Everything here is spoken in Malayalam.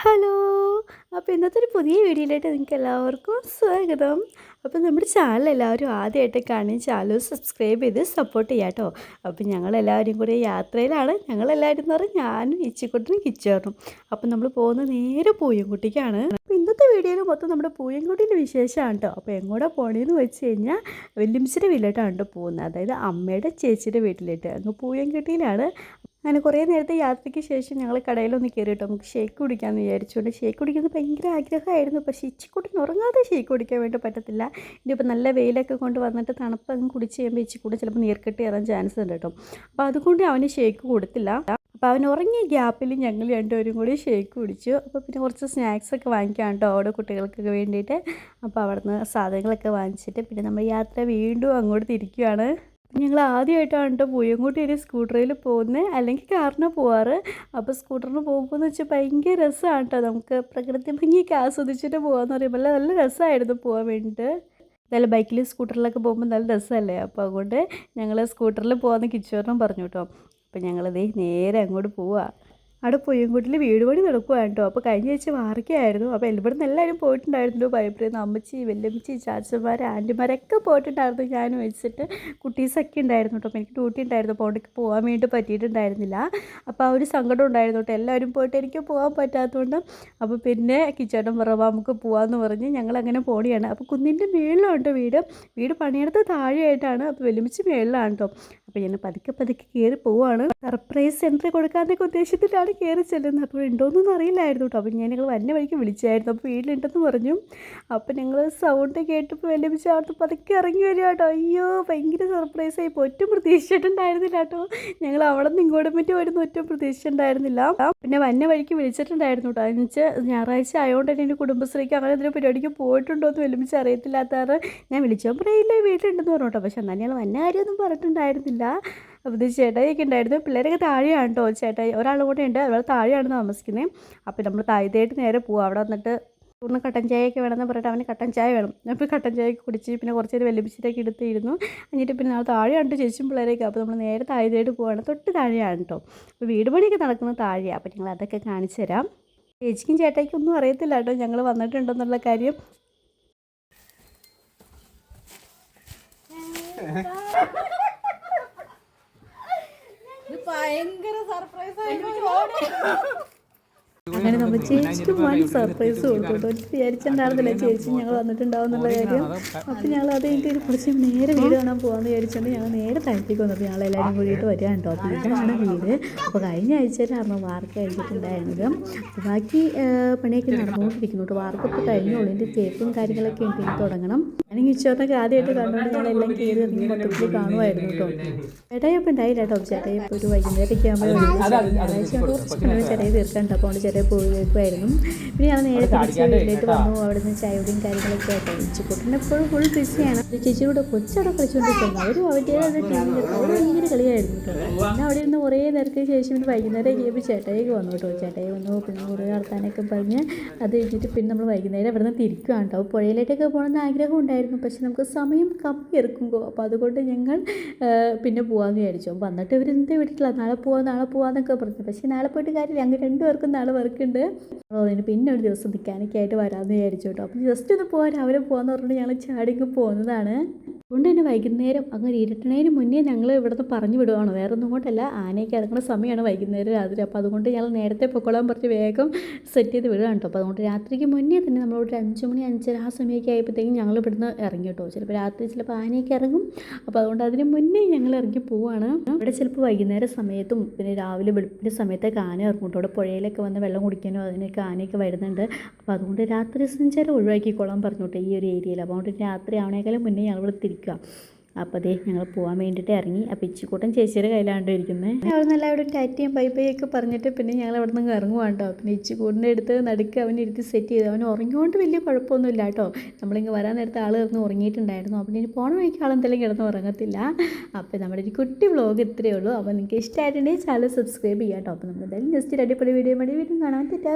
ഹലോ. അപ്പോൾ ഇന്നത്തെ ഒരു പുതിയ വീഡിയോയിലായിട്ട് നിങ്ങൾക്ക് എല്ലാവർക്കും സ്വാഗതം. അപ്പോൾ നമ്മുടെ ചാനൽ എല്ലാവരും ആദ്യമായിട്ട് കാണുകയും ചാനൽ സബ്സ്ക്രൈബ് ചെയ്ത് സപ്പോർട്ട് ചെയ്യാം കേട്ടോ അപ്പോൾ ഞങ്ങളെല്ലാവരും കൂടി യാത്രയിലാണ്. ഞങ്ങളെല്ലാവരും എന്ന് പറഞ്ഞാൽ ഞാനും ഇച്ചിക്കുട്ടനും കിച്ചേറും അപ്പോൾ നമ്മൾ പോകുന്നത് നേരെ പൂയംകുട്ടിക്കാണ്. ഇന്നത്തെ വീഡിയോയിൽ മൊത്തം നമ്മുടെ പൂയൻകുട്ടീന്റെ വിശേഷമാണ് കേട്ടോ. അപ്പോൾ എങ്ങോട്ടാ പോണേന്ന് വെച്ച് കഴിഞ്ഞാൽ വെല്ലുംസിന്റെ വീട്ടിലോട്ടാണ് കേട്ടോ പോകുന്നത്. അതായത് അമ്മയുടെ ചേച്ചിയുടെ വീട്ടിലിട്ട്. അങ്ങ് പൂയൻകുട്ടിയിലാണ് അങ്ങനെ കുറേ നേരത്തെ യാത്രയ്ക്ക് ശേഷം ഞങ്ങൾ കടയിലൊന്ന് കയറി കേട്ടോ നമുക്ക് ഷേക്ക് കുടിക്കാമെന്ന് വിചാരിച്ചുകൊണ്ട് ഷേക്ക് കുടിക്കുന്നത് ഭയങ്കര ആഗ്രഹമായിരുന്നു. പക്ഷേ ഇച്ചിക്കുട്ടി ഉറങ്ങാതെ ഷേക്ക് കുടിക്കാൻ വേണ്ടി പറ്റത്തില്ല. ഇനിയിപ്പോൾ നല്ല വെയിലൊക്കെ കൊണ്ട് വന്നിട്ട് തണുപ്പ് അങ്ങ് കുടിച്ച് കഴിയുമ്പോൾ ഇച്ചിക്കൂടെ ചിലപ്പോൾ നീർക്കെട്ടി ഇറാൻ ചാൻസ് ഉണ്ട് കേട്ടോ. അപ്പോൾ അതുകൊണ്ട് അവന് ഷേക്ക് കൊടുത്തില്ല. അപ്പോൾ അവൻ ഉറങ്ങിയ ഗ്യാപ്പിൽ ഞങ്ങൾ രണ്ടുപേരും കൂടി ഷേക്ക് കുടിച്ചു. അപ്പോൾ പിന്നെ കുറച്ച് സ്നാക്സൊക്കെ വാങ്ങിക്കാൻ വാങ്ങിക്കാം കേട്ടോ അവിടെ കുട്ടികൾക്കൊക്കെ വേണ്ടിയിട്ട്. അപ്പോൾ അവിടുന്ന് സാധനങ്ങളൊക്കെ വാങ്ങിച്ചിട്ട് പിന്നെ നമ്മൾ യാത്ര വീണ്ടും അങ്ങോട്ട് തിരിക്കുകയാണ് ഞങ്ങൾ ആദ്യമായിട്ടാണ് കേട്ടോ പൂയംകുട്ടി ഒരു സ്കൂട്ടറിൽ പോകുന്നത് അല്ലെങ്കിൽ കാറിന് പോവാറ്. അപ്പോൾ സ്കൂട്ടറിന് പോകുമ്പോൾ എന്ന് വെച്ചാൽ ഭയങ്കര രസമാണ് കേട്ടോ നമുക്ക് പ്രകൃതി ഭംഗിയൊക്കെ ആസ്വദിച്ചിട്ട് പോകാമെന്ന് പറയുമ്പോൾ നല്ല നല്ല രസമായിരുന്നു പോകാൻ വേണ്ടിയിട്ട് എന്തായാലും ബൈക്കിൽ സ്കൂട്ടറിലൊക്കെ പോകുമ്പോൾ നല്ല രസമല്ലേ അപ്പോൾ അതുകൊണ്ട് ഞങ്ങൾ സ്കൂട്ടറിൽ പോകാമെന്ന് കിച്ചോറിനും പറഞ്ഞു കേട്ടോ അപ്പോൾ ഞങ്ങളതേ നേരെ അങ്ങോട്ട് പോവുക അവിടെ പൊയ്യൻകുട്ടിൽ വീട് പണി നടക്കുവാണ് കേട്ടോ അപ്പോൾ കഴിഞ്ഞ ആഴ്ച മാറുകയായിരുന്നു അപ്പോൾ എല്ലാവരും എല്ലാവരും പോയിട്ടുണ്ടായിരുന്നു ഭയപ്പെടുന്ന അമ്മച്ചി വല്യമ്മച്ചി ചാച്ചന്മാർ ആന്റിമാരൊക്കെ പോയിട്ടുണ്ടായിരുന്നു. ഞാൻ വെച്ചിട്ട് കുട്ടീസൊക്കെ ഉണ്ടായിരുന്നു കേട്ടോ. എനിക്ക് ഡ്യൂട്ടി ഉണ്ടായിരുന്നു. അപ്പോൾ അവിടേക്ക് പോകാൻ വേണ്ടി പറ്റിയിട്ടുണ്ടായിരുന്നില്ല. അപ്പോൾ ആ ഒരു സങ്കടം ഉണ്ടായിരുന്നു കേട്ടോ. എല്ലാവരും പോയിട്ട് എനിക്ക് പോകാൻ പറ്റാത്തതുകൊണ്ട് അപ്പോൾ പിന്നെ കിച്ചേട്ടൻ പറവാ നമുക്ക് പോകാമെന്ന് പറഞ്ഞ് ഞങ്ങൾ അങ്ങനെ പോണിയാണ്. അപ്പോൾ കുന്നിന്റെ മേളിലാണ് കേട്ടോ വീട്. വീട് പണിയെടുത്ത് താഴെയായിട്ടാണ്. അപ്പോൾ വലിയമ്മച്ചി മേളിലാണ് കേട്ടോ. അപ്പോൾ ഞാൻ പതുക്കെ പതുക്കെ കയറി പോവാണ്. സർപ്രൈസ് എൻട്രി കൊടുക്കാമെന്നൊക്കെ ഉദ്ദേശത്തിലാണ് കയറി ചെല്ലുന്നത്. അപ്പോൾ ഉണ്ടോയെന്നൊന്നും അറിയില്ലായിരുന്നു കേട്ടോ. അപ്പോൾ ഞാൻ ഞങ്ങൾ വന്ന വഴിക്ക് വിളിച്ചായിരുന്നു. അപ്പോൾ വീട്ടിലുണ്ടെന്ന് പറഞ്ഞു. അപ്പോൾ ഞങ്ങൾ സൗണ്ട് കേട്ടപ്പോൾ വലിയ വെച്ച് അവിടുത്തെ പതുക്കെ ഇറങ്ങി വരിക കേട്ടോ. അയ്യോ ഭയങ്കര സർപ്രൈസ് ആയി. ഒറ്റും പ്രതീക്ഷിച്ചിട്ടുണ്ടായിരുന്നില്ല കേട്ടോ. ഞങ്ങൾ അവിടെ നിന്ന് ഇങ്ങോട്ടും പറ്റി വരുന്ന ഒറ്റും പ്രതീക്ഷിച്ചിട്ടുണ്ടായിരുന്നില്ല. പിന്നെ വന്ന വഴിക്ക് വിളിച്ചിട്ടുണ്ടായിരുന്നു കേട്ടോ. എന്ന് വെച്ചാൽ ഞായറാഴ്ച ആയതുകൊണ്ട് തന്നെ എന്റെ കുടുംബശ്രീക്ക് അങ്ങനെ എന്തെങ്കിലും പരിപാടിക്ക് പോയിട്ടുണ്ടോ എന്ന് വലിയ അറിയത്തില്ലാത്തവർ ഞാൻ വിളിച്ചപ്പോൾ പറയില്ല വീട്ടിലുണ്ടെന്ന് പറഞ്ഞു കേട്ടോ. പക്ഷെ എന്നാൽ ഞങ്ങൾ വന്ന കാര്യമൊന്നും പറഞ്ഞിട്ടുണ്ടായിരുന്നില്ല. അപ്പോൾ ഇത് ചേട്ടായിയൊക്കെ ഉണ്ടായിരുന്നു. പിള്ളേരൊക്കെ താഴെയാണ് കേട്ടോ ചേട്ടായി. ഒരാൾ കൂടെ ഉണ്ട് അവൾ താഴെയാണ് താമസിക്കുന്നത് അപ്പോൾ നമ്മൾ താഴത്തേട്ട് നേരെ പോവുക അവിടെ വന്നിട്ട് പൂർണ കട്ടൻ ചായയൊക്കെ വേണമെന്ന് പറഞ്ഞിട്ട് അവന് കട്ടൻ ചായ വേണം. അപ്പോൾ കട്ടൻ ചായ കുടിച്ച് പിന്നെ കുറച്ച് നേരം വെല്ലുപ്പിച്ചിട്ടൊക്കെ എടുത്തിരുന്നു എന്നിട്ട് പിന്നെ നാളെ താഴെയാണ് ചേച്ചിയും പിള്ളേരൊക്കെ അപ്പോൾ നമ്മൾ നേരെ താഴത്തേട്ട് പോവാണ്. തൊട്ട് താഴെയാണ് കേട്ടോ അപ്പോൾ വീട് പണിയൊക്കെ നടക്കുന്ന താഴെയാണ് അപ്പോൾ ഞങ്ങൾ അതൊക്കെ കാണിച്ചു തരാം. ചേച്ചിക്കും ചേട്ടായിക്കും ഒന്നും അറിയത്തില്ല കേട്ടോ ഞങ്ങൾ വന്നിട്ടുണ്ടെന്നുള്ള കാര്യം. ഭയങ്കര സർപ്രൈസ് അങ്ങനെ നമ്മൾ ചേച്ചിക്ക് വൺ സർപ്രൈസ് കൊടുത്തു വിചാരിച്ചിട്ടുണ്ടായിരുന്നില്ല? ചേച്ചി ഞങ്ങൾ വന്നിട്ടുണ്ടാവും എന്നുള്ള കാര്യം. അപ്പോൾ ഞങ്ങൾ അത് കഴിഞ്ഞിട്ട് കുറച്ച് നേരെ വീട് കാണാൻ പോകാമെന്ന് വിചാരിച്ചുകൊണ്ട് ഞങ്ങൾ നേരെ താഴത്തേക്ക് വന്നപ്പോൾ ഞങ്ങൾ എല്ലാവരും കൂടിയിട്ട് വരിക കേട്ടോ അപ്പോൾ ഇതാണ് വീട്. അപ്പോൾ കഴിഞ്ഞ ആഴ്ചയിലായിരുന്നു വാർക്ക് കഴിഞ്ഞിട്ടുണ്ടായിരുന്നത്. ബാക്കി പണിയൊക്കെ നടന്നുകൊണ്ടിരിക്കുന്നു കേട്ടോ വാർക്ക് ഇപ്പോൾ കഴിഞ്ഞുള്ളൂ ഇതിന്റെ തേപ്പും കാര്യങ്ങളൊക്കെ ഉണ്ട് ഇനി തുടങ്ങണം. ഞാനെങ്കിൽ ഉച്ചവട്ടൊക്കെ ആദ്യമായിട്ട് കണ്ടുകൊണ്ട് ഞങ്ങളെല്ലാം കയറി ഇറങ്ങി മൊത്തത്തിൽ കാണുമായിരുന്നു കേട്ടോ ചേട്ടായിപ്പം ഉണ്ടായില്ല കേട്ടോ ചേട്ടായിപ്പോൾ ഒരു വൈകുന്നേരമൊക്കെ ആകുമ്പോൾ ചേട്ടായി തീർക്കാനുണ്ട് അപ്പോൾ അവിടെ ചെറിയ പിന്നെ ഞാൻ നേരെ തിരിച്ച് വീട്ടിലേക്ക് വന്നു. അവിടെ നിന്ന് ചായയുടെയും കാര്യങ്ങളൊക്കെ ആയിട്ട് ഉച്ചക്കൂട്ടിന് എപ്പോഴും ഫുൾ ബിസിയാണ് ചേച്ചിയുടെ കൊച്ചവിടെ കളിച്ചുകൊണ്ടിരിക്കുന്നു അവരും അവരുടേതായ ടീമിൽ അവർ ഭയങ്കര കളിയായിരുന്നു കേട്ടോ. പിന്നെ അവിടെ നിന്ന് കുറേ നേരത്തെ ശേഷം പിന്നെ വൈകുന്നേരം കഴിയുമ്പോൾ ചേട്ടായിക്ക് വന്നു കേട്ടോ. ചേട്ടായി വന്നു. പിന്നെ കുറേ വർത്താനൊക്കെ പറഞ്ഞ് അത് കഴിഞ്ഞിട്ട് പിന്നെ നമ്മൾ വൈകുന്നേരം അവിടെ നിന്ന് തിരിക്കുകയാണ് കേട്ടോ പുഴയിലേക്കൊക്കെ പോകണമെന്ന് ആഗ്രഹം ഉണ്ടായിരുന്നു. പക്ഷെ നമുക്ക് സമയം കമ്മി എടുക്കുമ്പോൾ അപ്പോൾ അതുകൊണ്ട് ഞങ്ങൾ പിന്നെ പോകാമെന്ന് വിചാരിച്ചു. വന്നിട്ട് ഇവർ എന്താ വിട്ടിട്ടില്ല നാളെ പോവാം നാളെ പോവാന്നൊക്കെ പറഞ്ഞു. പക്ഷേ നാളെ പോയിട്ട് കാര്യമില്ല. അങ്ങ് രണ്ടുപേർക്കും നാളെ വർക്കുണ്ട് അതിന് പിന്നെ ഒരു ദിവസം നിൽക്കാനൊക്കെ ആയിട്ട് വരാമെന്ന് വിചാരിച്ചു കേട്ടോ. അപ്പം ജസ്റ്റ് ഒന്ന് പോകാൻ രാവിലെ പോകാമെന്ന് പറഞ്ഞിട്ട് ഞങ്ങൾ ചാടിങ്ങ് പോകുന്നതാണ് അതുകൊണ്ട് തന്നെ വൈകുന്നേരം അങ്ങനെ ഇരുട്ടണേന് മുന്നേ ഞങ്ങൾ ഇവിടുന്ന് പറഞ്ഞു വിടുവാണ്. വേറെ ഒന്നും കൊണ്ടല്ല. ആനയ്ക്ക് ഇറങ്ങുന്ന സമയമാണ് വൈകുന്നേരം രാത്രി. അപ്പോൾ അതുകൊണ്ട് ഞങ്ങൾ നേരത്തെ പൊക്കോളാൻ പറഞ്ഞ് വേഗം സെറ്റ് ചെയ്ത് വിടുകയാണ് കേട്ടോ. അപ്പോൾ അതുകൊണ്ട് രാത്രിക്ക് മുന്നേ തന്നെ നമ്മളോട് അഞ്ച് മണി അഞ്ചര ആ സമയമൊക്കെ ആയപ്പോഴത്തേക്കും ഞങ്ങൾ ഇവിടുന്ന് ഇറങ്ങി കേട്ടോ. ചിലപ്പോൾ രാത്രി ചിലപ്പോൾ ആനയൊക്കെ ഇറങ്ങും. അപ്പോൾ അതുകൊണ്ട് അതിന് മുന്നേ ഞങ്ങൾ ഇറങ്ങി പോവാണ്. ഇവിടെ ചിലപ്പോൾ വൈകുന്നേര സമയത്തും പിന്നെ രാവിലെ വെളുപ്പിന്റെ സമയത്തൊക്കെ ആന ഇറങ്ങും കേട്ടോ. അവിടെ പുഴയിലൊക്കെ വന്ന് വെള്ളം കുടിക്കാനോ അതിനൊക്കെ ആനയൊക്കെ വരുന്നുണ്ട്. അപ്പോൾ അതുകൊണ്ട് രാത്രി സഞ്ചാരം ഒഴിവാക്കിക്കോളാൻ പറഞ്ഞോട്ടെ ഈ ഒരു ഏരിയയിൽ. അപ്പോൾ അതുകൊണ്ട് രാത്രി ആവണേക്കാളും മുന്നേ ഞങ്ങൾ ഇവിടെ തിരിക്കുക അപ്പോൾ അതേ ഞങ്ങൾ പോകാൻ വേണ്ടിയിട്ട് ഇറങ്ങി. അപ്പോൾ ഇച്ചിക്കൂട്ടൻ ചേച്ചിയുടെ കയ്യിലാണ്ട് ഇരിക്കുന്നത് അവിടെ നല്ല അവിടെ ടാറ്റയും പൈ പൈ ഒക്കെ പറഞ്ഞിട്ട് പിന്നെ ഞങ്ങൾ അവിടെ നിന്ന് ഇറങ്ങുവാണ് കേട്ടോ പിന്നെ ഇച്ചിക്കൂട്ടിന്റെ അടുത്ത് നടുക്ക് അവൻ ഇരുത്തി സെറ്റ് ചെയ്ത് അവൻ ഉറങ്ങിക്കൊണ്ട് വലിയ കുഴപ്പമൊന്നുമില്ല കേട്ടോ. നമ്മളിങ്ങ് വരാൻ നേരത്തെ ആൾ ഇറങ്ങി ഉറങ്ങിയിട്ടുണ്ടായിരുന്നു. അപ്പോൾ ഇനി പോണ വഴിക്ക് ആളെന്തെങ്കിലും കിടന്ന് ഉറങ്ങത്തില്ല. അപ്പോൾ നമ്മുടെ ഒരു കുട്ടി വ്ളോഗ് ഇത്രയേ ഉള്ളൂ. അപ്പോൾ നിങ്ങൾക്ക് ഇഷ്ടമായിട്ടുണ്ടെങ്കിൽ ചാനൽ സബ്സ്ക്രൈബ് ചെയ്യാം കേട്ടോ. അപ്പോൾ നമ്മൾ എന്തായാലും ജസ്റ്റ് അടിപൊളി വീഡിയോ മതി വീണ്ടും കാണാൻ തെറ്റാ